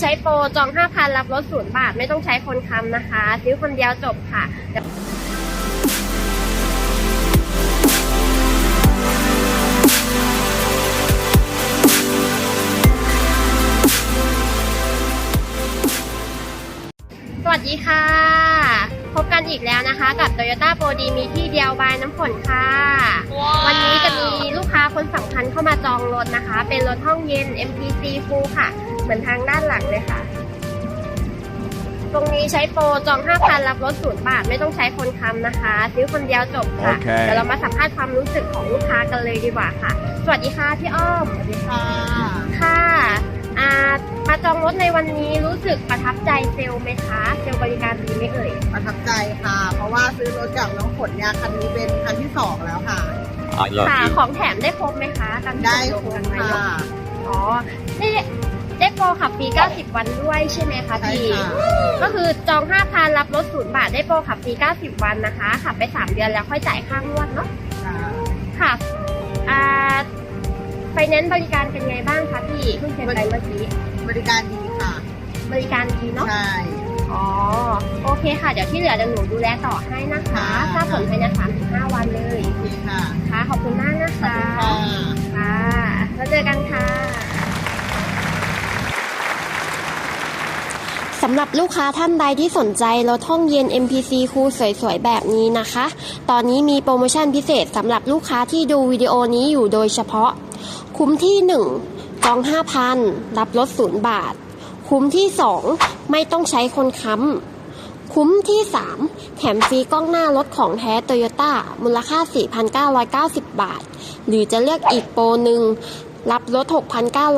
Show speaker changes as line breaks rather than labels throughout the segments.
ใช้โปรจอง5,000รับรถศูนย์บาท ไม่ต้องใช้คนค้ำนะคะ ซื้อคนเดียวจบค่ะสวัสดีค่ะ พบกันอีกแล้วนะคะ กับ Toyota Pro D มีที่เดียวบายน้ำฝนค่ะ วันนี้จะมีลูกค้าคนสำคัญเข้ามาจองรถนะคะ เป็นรถห้องเย็น MPC Full ค่ะ เหมือนทางด้านหลังเลยค่ะ ตรงนี้ใช้โปรจอง5,000รับรถศูนย์บาท ไม่ต้องใช้คนค้ำนะคะ ซื้อคนเดียวจบค่ะ
โอเค
เดี๋ยวเรามาสัมภาษณ์ความรู้สึกของลูกค้ากันเลยดีกว่าค่ะ สวัสดีค่ะพี่อ้อม
สวัสดีค่ะ
ค่ะอ่ามาจองรถในวันนี้รู้สึกประทับใจเซลล์ไหมคะ เซลล์บริการดีไหมเอ่ย
ประทับใจค่ะ เพราะว่าซื้อรถจากน้องฝนเนี่ยคันนี้เป็นคันที่สองแล้วค่ะ
I love
ค่ะ
you.
ของแถมได้ครบไหมคะตามที่
ได้
ตกลง
คุ้
กัน
ม
ไว้เน
ค่ะ
อะอ๋อได้ได้ โปรขับฟรี 90 วันด้วยใช่ไหมคะ
ใช่
พี่
ค่ะ
ก็คือจอง 5,000 รับรถศูนย์บาทได้โปรขับฟรี 90 วันนะคะ ขับไป 3 เดือนแล้วค่อยจ่ายค่างวดเนาะ
ค่ะ
ค่ะอ่าไฟแนนซ์บริการเป็นไงบ้างคะพี่เพิ่งเซ็นไปเมื่อกี้
บริการดีค่ะ บ
ริการดีเนาะ
ใช่
อ๋อ โอเคค่ะ เดี๋ยวที่เหลือเดี๋ยวหนูดูแลต่อให้นะคะ
ค่ะ
ทราบผลภายใน3-5ำหรับลูกค้าท่านใดที่สนใจรถห้องเย็น MPC คูลสวยๆ แบบนี้นะคะ ตอนนี้มีโปรโมชั่นพิเศษสำหรับลูกค้าที่ดูวิดีโอนี้อยู่โดยเฉพาะ คุ้มที่1จอง 5,000 รับรถ0บาท คุ้มที่ 2 ไม่ต้องใช้คนค้ำ คุ้มที่ 3 แถมฟรีกล้องหน้ารถของแท้โตโยต้ามูลค่า 4,990 บาท หรือจะเลือกอีกโปรหนึ่งรับรถ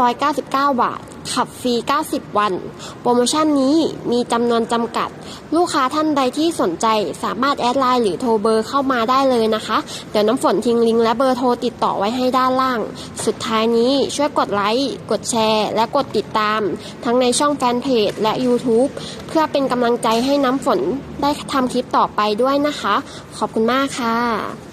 6,999 บาทขับฟรี 90 วัน โปรโมชั่นนี้มีจำนวนจำกัด ลูกค้าท่านใดที่สนใจสามารถแอดไลน์หรือโทรเบอร์เข้ามาได้เลยนะคะ เดี๋ยวน้ำฝนทิ้งลิงก์และเบอร์โทรติดต่อไว้ให้ด้านล่าง สุดท้ายนี้ช่วยกดไลค์ กดแชร์ และกดติดตาม ทั้งในช่องแฟนเพจและ YouTube เพื่อเป็นกำลังใจให้น้ำฝนได้ทำคลิปต่อไปด้วยนะคะ ขอบคุณมากค่ะ